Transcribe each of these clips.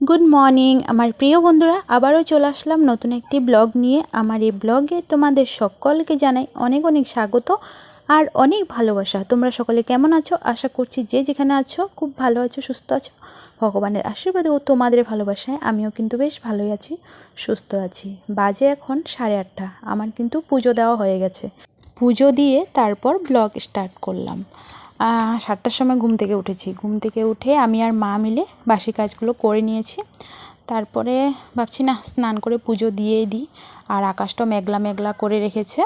Good morning আমার প্রিয় বন্ধুরা, আবারও চলে আসলাম নতুন একটি ব্লগ নিয়ে। আমার এই ব্লগে তোমাদের সকলকে জানাই অনেক অনেক স্বাগত আর অনেক ভালোবাসা। তোমরা সকলে কেমন আছো? আশা করছি যে যেখানে আছো, খুব ভালো আছো, সুস্থ আছো। ভগবানের আশীর্বাদে ও তোমাদের ভালোবাসায় আমিও কিন্তু বেশ ভালোই আছি, সুস্থ আছি। বাজে এখন সাড়ে আটটা, আমার কিন্তু পুজো দেওয়া হয়ে গেছে। পুজো দিয়ে তারপর ব্লগ স্টার্ট করলাম। সাতটার সময় ঘুম থেকে উঠেছি। ঘুম থেকে উঠে আমি আর মা মিলে বাসি কাজগুলো করে নিয়েছি। তারপরে ভাবছি না স্নান করে পুজো দিয়েই দিই। আর আকাশটা মেঘলা মেঘলা করে রেখেছে।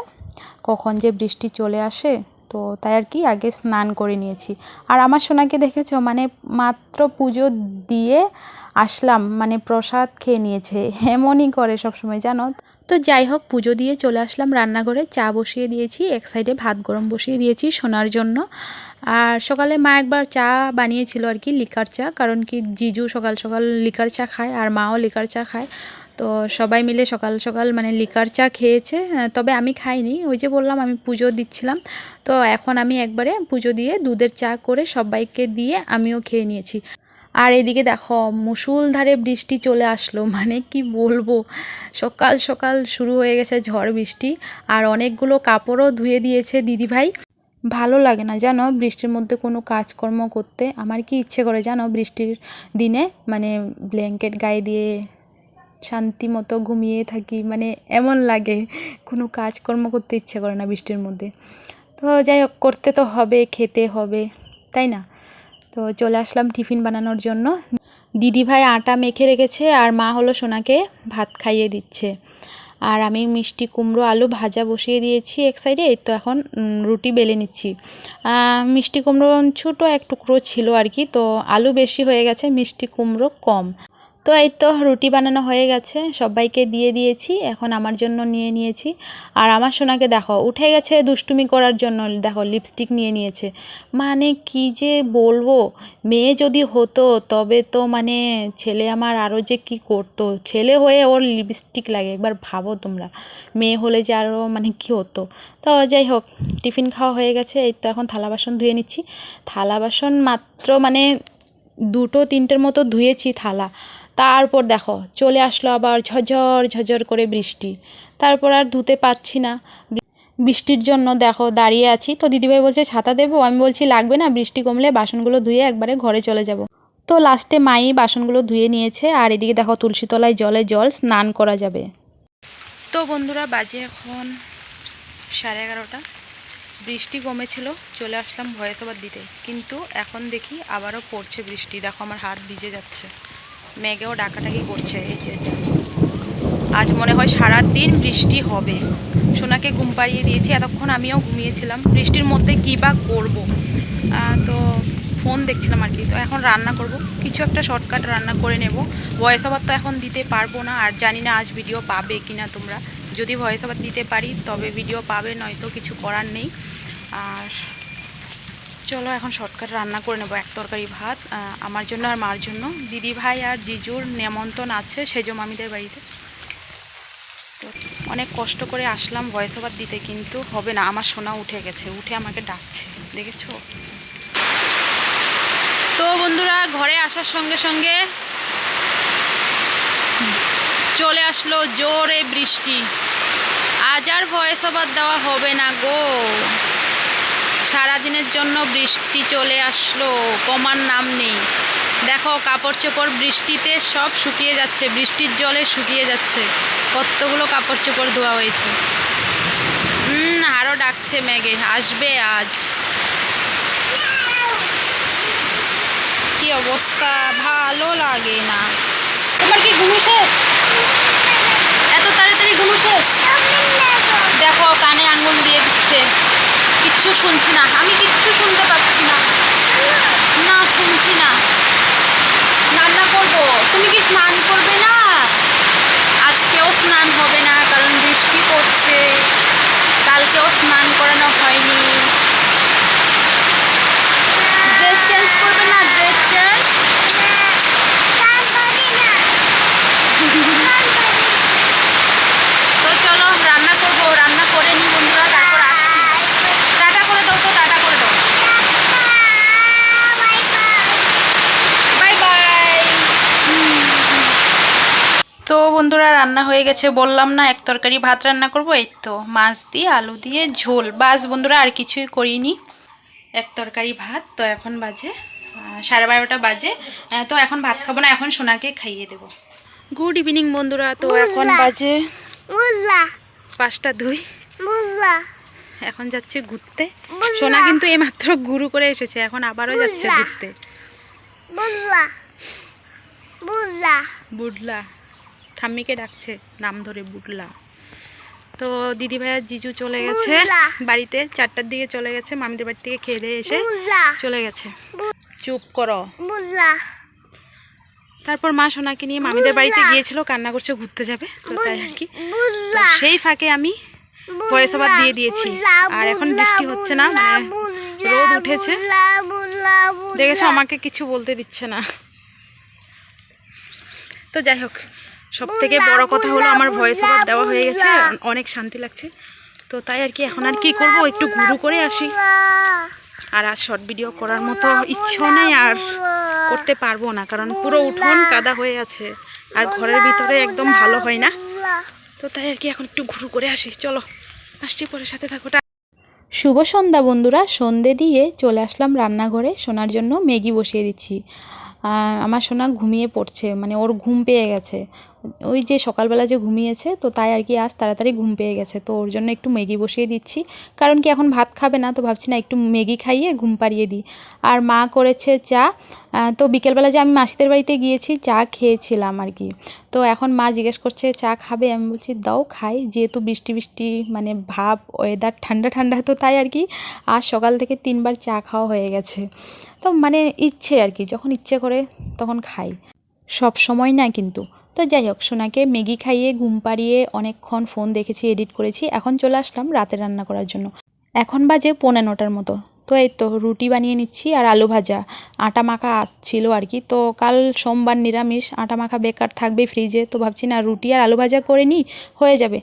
কখন যে বৃষ্টি চলে আসে, তো তাই আর কি আগে স্নান করে নিয়েছি। আর আমার সোনাকে দেখেছ? মানে মাত্র পুজো দিয়ে আসলাম মানে প্রসাদ খেয়ে নিয়েছে। এমনই করে সবসময়, জানো? তো যাই হোক, পুজো দিয়ে চলে আসলাম রান্নাঘরে। চা বসিয়ে দিয়েছি, এক সাইডে ভাত গরম বসিয়ে দিয়েছি সোনার জন্য। আর সকালে মা একবার চা বানিয়েছিল আর কি, লিকার চা, কারণ কি জিজু সকাল সকাল লিকার চা খায় আর মাও লিকার চা খায়। তো সবাই মিলে সকাল সকাল মানে লিকার চা খেয়েছে তবে আমি খাইনি। ওই যে বললাম আমি পুজো দিচ্ছিলাম, তো এখন আমি একবারে পুজো দিয়ে দুধের চা করে সবাইকে দিয়ে আমিও খেয়ে নিয়েছি। আর এদিকে দেখো মুসুলধারে বৃষ্টি চলে আসলো মানে কি বলব? সকাল সকাল শুরু হয়ে গেছে ঝড় বৃষ্টি, আর অনেকগুলো কাপড়ও ধুয়ে দিয়েছে দিদিভাই। ভালো লাগে না, জানো? বৃষ্টির মধ্যে কোনো কাজকর্ম করতে আমার কি ইচ্ছে করে, জানো? বৃষ্টির দিনে মানে ব্ল্যাঙ্কেট গায়ে দিয়ে শান্তি মতো ঘুমিয়ে থাকি মানে এমন লাগে, কোনো কাজকর্ম করতে ইচ্ছে করে না বৃষ্টির মধ্যে। তো যাই হোক, করতে তো হবে, খেতে হবে, তাই না? তো চলে আসলাম টিফিন বানানোর জন্য। দিদিভাই আটা মেখে রেখেছে আর মা হলো সোনাকে ভাত খাইয়ে দিচ্ছে। আর আমি মিষ্টি কুমড়ো, আলু ভাজা বসিয়ে দিয়েছি এক সাইডে, এই তো এখন রুটি বেলে নিচ্ছি। মিষ্টি কুমড়ো ছোটো এক টুকরো ছিল আর কি, তো আলু বেশি হয়ে গেছে, মিষ্টি কুমড়ো কম। তো এই তো রুটি বানানো হয়ে গেছে, সবাইকে দিয়ে দিয়েছি, এখন আমার জন্য নিয়ে নিয়েছি। আর আমার সোনাকে দেখো, উঠে গেছে দুষ্টুমি করার জন্য, দেখো লিপস্টিক নিয়ে নিয়েছে। মানে কি যে বলব, মেয়ে যদি হতো, তবে তো মানে ছেলে আমার আরও যে কি করতো। ছেলে হয়ে ওর লিপস্টিক লাগে, একবার ভাবো তোমরা। মেয়ে হলে যে আরও মানে কি হতো। তো যাই হোক, টিফিন খাওয়া হয়ে গেছে, এই তো এখন থালা বাসন ধুয়ে নিচ্ছি। থালা বাসন মাত্র মানে দুটো তিনটের মতো ধুয়েছি থালা। তারপর দেখো, চলে আসলো আবার ঝঝর ঝঝর করে বৃষ্টি। তারপর আর ধুতে পারছি না। বৃষ্টির জন্য দেখো দাঁড়িয়ে আছি। তো দিদিভাই বলছে, ছাতা দেবো? আমি বলছি, লাগবে না, বৃষ্টি কমলে বাসনগুলো ধুয়ে একবারে ঘরে চলে যাব। তো লাস্টে মাই বাসনগুলো ধুয়ে নিয়েছে। আর এদিকে দেখো তুলসী তলায় জলে জল স্নান করা যাবে। তো বন্ধুরা, বাজে এখন সাড়ে এগারোটা। বৃষ্টি কমেছিল, চলে আসলাম ভয়েস ওভার দিতে। কিন্তু এখন দেখি আবারও পড়ছে বৃষ্টি। দেখো আমার হাত ভিজে যাচ্ছে। মেঘেও ডাকাডাকি করছে এই যে। আজ মনে হয় সারা দিন বৃষ্টি হবে। সোনাকে ঘুম পাড়িয়ে দিয়েছি, এতক্ষণ আমিও ঘুমিয়েছিলাম। বৃষ্টির মধ্যে কী বা করব? তো ফোন দেখছিলাম আর কি। তো এখন রান্না করব। কিছু একটা শর্টকাট রান্না করে নেব। ভয়েস ওভার তো এখন দিতে পারব না, আর জানি না আজ ভিডিও পাবে কি না তোমরা। যদি ভয়েস ওভার দিতে পারি, তবে ভিডিও পাবে, নয়তো কিছু করার নেই। আর চলো এখন শর্টকাট রান্না করে নেব, এক তরকারি ভাত আমার জন্য আর মার জন্য। দিদি ভাই আর জিজুর নেমন্তন আছে, সেজো মামিদের বাড়িতে। তো অনেক কষ্ট করে আসলাম ভয়েস ওভার দিতে, কিন্তু হবে না, আমার সোনা উঠে গেছে, উঠে আমাকে ডাকছে, দেখেছ? তো বন্ধুরা, ঘরে আসার সঙ্গে সঙ্গে চলে আসলো জোরে বৃষ্টি। আজ আর ভয়েস ওভার দেওয়া হবে না গো। সারাদিনের জন্য বৃষ্টি চলে আসলো, কমার নাম নেই। দেখো কাপড় চোপড় বৃষ্টিতে সব শুকিয়ে যাচ্ছে, বৃষ্টির জলে শুকিয়ে যাচ্ছে। কতগুলো কাপড় চোপড় ধোয়া হয়েছে। হুম আরও ডাকছে মেঘে আসবে আজ। কি অবস্থা? ভালো লাগে না। তোমার কি ঘুমু এত তাড়াতাড়ি ঘুমু শেষ দেখো কানে আঙ্গুল দিয়ে দিচ্ছে কিচ্ছু শুনছি না আমি কিচ্ছু শুনতে পাচ্ছি না না শুনছি না রান্না করব তুমি কি স্নান করবে না আজকেও স্নান হবে না কারণ বৃষ্টি পড়ছে কালকেও স্নান করানো হয়নি ড্রেস চেঞ্জ করবে না ড্রেস চেঞ্জ তো বন্ধুরা রান্না হয়ে গেছে। বললাম না এক তরকারি ভাত রান্না করব। এই তো মাছ দিয়ে আলু দিয়ে ঝোল। বাস বন্ধুরা আর কিছুই করিনি। এক তরকারি ভাত তো এখন বাজে সাড়ে বারোটা বাজে। তো এখন ভাত খাব না এখন সোনাকে খাইয়ে দেবো। গুড ইভিনিং বন্ধুরা তো এখন বাজে বুল্লা পাঁচটা দুই। বুল্লা এখন যাচ্ছে ঘুরতে। সোনা কিন্তু এইমাত্র গুরু করে এসেছে এখন আবারও যাচ্ছে বুঝলা। ঘুরতে। বুল্লা বুল্লা বুডলা। ঠাম্মিকে ডাকছে নাম ধরে বুডলা তো দিদি ভাইয়া জিজু চলে গেছে। বাড়িতে চারটার দিকে চলে গেছে মামিদের বাড়ি থেকে খেয়ে দিয়ে এসে চলে গেছে। চুপ করো। তারপর মা সোনাকে নিয়ে মামিদের বাড়িতে গিয়েছিল কান্না করছে ঘুরতে যাবে। তো তাই আর কি। সেই ফাঁকে আমি ভয়েস ওভার দিয়ে দিয়েছি। আর এখন বৃষ্টি হচ্ছে না মানে রোদ উঠেছে। দেখেছ আমাকে কিছু বলতে দিচ্ছে না। তো যাই হোক সব থেকে বড় কথা হলো আমার ভয়েস ওভার দেওয়া হয়ে গেছে। অনেক শান্তি লাগছে। তো তাই আর কি এখন আর কি করব? একটু ঘুরু করে আসি। আর আর শর্ট ভিডিও করার মতো ইচ্ছেও নেই আর করতে পারব না কারণ পুরো উঠোন কাদা হয়ে আছে। আর ঘরের ভিতরে একদম ভালো হয় না। তো তাই আর কি এখন একটু ঘুরু করে আসি। চলো আসছি পরে সাথে থাকোটা শুভ সন্ধ্যা বন্ধুরা সন্ধে দিয়ে চলে আসলাম রান্নাঘরে। সোনার জন্য ম্যাগি বসিয়ে দিচ্ছি। আমার সোনা ঘুমিয়ে পড়ছে মানে ওর ঘুম পেয়ে গেছে। ওই যে সকালবেলা যে ঘুমিয়েছে, তো তাই আর কি আজ তাড়াতাড়ি ঘুম পেয়ে গেছে। তো ওর জন্য একটু ম্যাগি বসিয়ে দিচ্ছি। কারণ কি এখন ভাত খাবে না, তো ভাবছি না একটু ম্যাগি খাইয়ে ঘুম পাড়িয়ে দিই। আর মা করেছে চা তো বিকেলবেলা যে আমি মাসিদের বাড়িতে গিয়েছি, চা খেয়েছিলাম আর কি। তো এখন মা জিজ্ঞেস করছে, চা খাবে? আমি বলছি, দাও, খাই। যেহেতু বৃষ্টি বৃষ্টি মানে ভাব ওয়েদার ঠান্ডা ঠান্ডা তো তাই আর কি। আজ সকাল থেকে তিনবার চা খাওয়া হয়ে গেছে। তো মানে ইচ্ছে আর কি, যখন ইচ্ছে করে তখন খাই। সব সময় না কিন্তু। তো যাই হোক, সোনাকে ম্যাগি খাইয়ে, ঘুম পাড়িয়ে অনেকক্ষণ ফোন দেখেছি এডিট করেছি। এখন চলে আসলাম রাতে রান্না করার জন্য। এখন বাজে পৌনে নটার মতো। তো এই তো রুটি বানিয়ে নিচ্ছি আর আলু ভাজা। আটা মাখা ছিল আর কি। তো কাল সোমবার নিরামিষ, আটা মাখা বেকার থাকবে ফ্রিজে তো ভাবছি, না, রুটি আর আলু ভাজা করে নিই, হয়ে যাবে।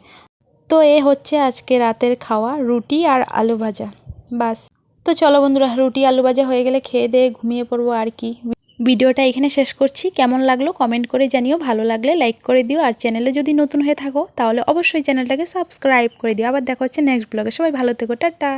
তো এ হচ্ছে আজকে রাতের খাওয়া, রুটি আর আলু ভাজা। বাস। তো চলো বন্ধুরা, রুটি, আলু ভাজা হয়ে গেলে খেয়ে দিয়ে ঘুমিয়ে পড়ব আর কি। ভিডিওটা এখানে শেষ করছি। কেমন লাগল কমেন্ট করে জানিও। ভালো লাগলে লাইক করে দিও। আর চ্যানেলে যদি নতুন হয়ে থাকো, তাহলে অবশ্যই চ্যানেলটাকে সাবস্ক্রাইব করে দিও। আবার দেখা হচ্ছে নেক্সট ব্লগে সবাই ভালো থেকো। টাটা।